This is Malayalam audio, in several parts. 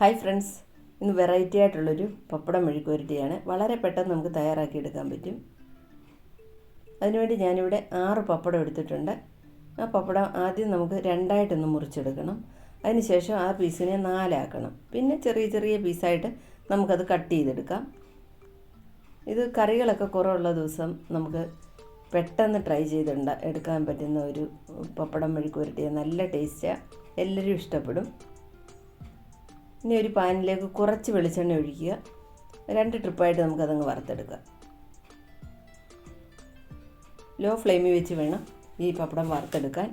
Hi friends. ഇന്ന് വെറൈറ്റി ആയിട്ടുള്ളൊരു പപ്പടം മെഴുക്കുവരട്ടിയാണ് വളരെ പെട്ടെന്ന് നമുക്ക് തയ്യാറാക്കി എടുക്കാൻ പറ്റും. അതിനുവേണ്ടി ഞാനിവിടെ ആറ് പപ്പടം എടുത്തിട്ടുണ്ട്. ആ പപ്പടം ആദ്യം നമുക്ക് രണ്ടായിട്ടൊന്ന് മുറിച്ചെടുക്കണം. അതിനുശേഷം ആ പീസിനെ നാലാക്കണം. പിന്നെ ചെറിയ ചെറിയ പീസായിട്ട് നമുക്കത് കട്ട് ചെയ്തെടുക്കാം. ഇത് കറികളൊക്കെ കുറവുള്ള ദിവസം നമുക്ക് പെട്ടെന്ന് ട്രൈ ചെയ്തുണ്ട് എടുക്കാൻ പറ്റുന്ന ഒരു പപ്പടം മെഴുക്കുവരട്ടിയ നല്ല ടേസ്റ്റാണ് എല്ലാവരും ഇഷ്ടപ്പെടും. ഇനി ഒരു പാനിലേക്ക് കുറച്ച് വെളിച്ചെണ്ണ ഒഴിക്കുക. രണ്ട് ട്രിപ്പായിട്ട് നമുക്കതങ്ങ് വറുത്തെടുക്കാം. ലോ ഫ്ലെയിമിൽ വെച്ച് വേണം ഈ പപ്പടം വറുത്തെടുക്കാൻ.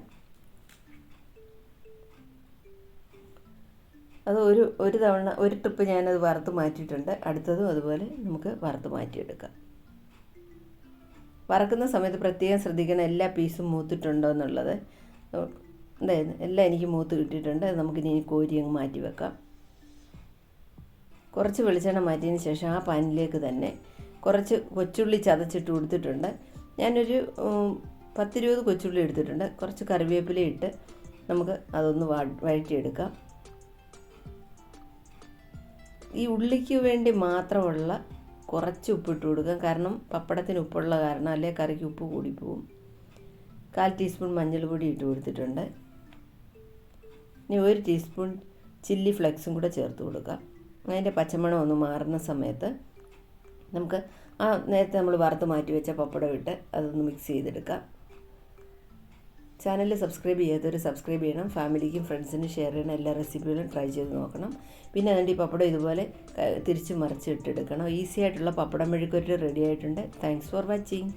അത് ഒരു ഒരു തവണ ഒരു ട്രിപ്പ് ഞാനത് വറുത്ത് മാറ്റിയിട്ടുണ്ട്. അടുത്തതും അതുപോലെ നമുക്ക് വറുത്ത് മാറ്റിയെടുക്കാം. വറക്കുന്ന സമയത്ത് പ്രത്യേകം ശ്രദ്ധിക്കണം എല്ലാ പീസും മൂത്തിട്ടുണ്ടോ എന്നുള്ളത്. എന്തായിരുന്നു എല്ലാം എനിക്ക് മൂത്ത് കിട്ടിയിട്ടുണ്ട്. അത് നമുക്കിനി കോരി അങ്ങ് മാറ്റി വെക്കാം. കുറച്ച് വെളിച്ചെണ്ണ മാറ്റിയതിന് ശേഷം ആ പാനിലേക്ക് തന്നെ കുറച്ച് കൊച്ചുള്ളി ചതച്ചിട്ട് കൊടുത്തിട്ടുണ്ട്. ഞാനൊരു പത്തിരുപത് കൊച്ചുള്ളി എടുത്തിട്ടുണ്ട്. കുറച്ച് കറിവേപ്പില ഇട്ട് നമുക്ക് അതൊന്ന് വഴറ്റിയെടുക്കാം. ഈ ഉള്ളിക്ക് വേണ്ടി മാത്രമുള്ള കുറച്ച് ഉപ്പിട്ട് കൊടുക്കാം കാരണം പപ്പടത്തിന് ഉപ്പുള്ള കാരണം അല്ലെ കറിക്ക് ഉപ്പ് കൂടിപ്പോവും. കാൽ ടീസ്പൂൺ മഞ്ഞൾപ്പൊടി ഇട്ട് കൊടുത്തിട്ടുണ്ട്. ഇനി ഒരു ടീസ്പൂൺ ചില്ലി ഫ്ലെക്സും കൂടെ ചേർത്ത് കൊടുക്കാം. അതിന്റെ പച്ചമണം ഒന്ന് മാറുന്ന സമയത്ത് നമുക്ക് ആ നേരത്തെ നമ്മൾ വറുത്ത് മാറ്റി വെച്ച പപ്പടം ഇട്ട് അതൊന്ന് മിക്സ് ചെയ്തെടുക്കാം ചാനൽ സബ്സ്ക്രൈബ് ചെയ്യാത്തവർ സബ്സ്ക്രൈബ് ചെയ്യണം. ഫാമിലിക്കും ഫ്രണ്ട്സിനും ഷെയർ ചെയ്യണം. എല്ലാ റെസിപ്പികളും ട്രൈ ചെയ്ത് നോക്കണം. പിന്നെ അതിന്റെ ഈ പപ്പടം ഇതുപോലെ തിരിച്ച് മറിച്ച് ഇട്ടെടുക്കണം. ഈസി ആയിട്ടുള്ള പപ്പടം മെഴുക്കൊരു റെഡി ആയിട്ടുണ്ട്. Thanks for watching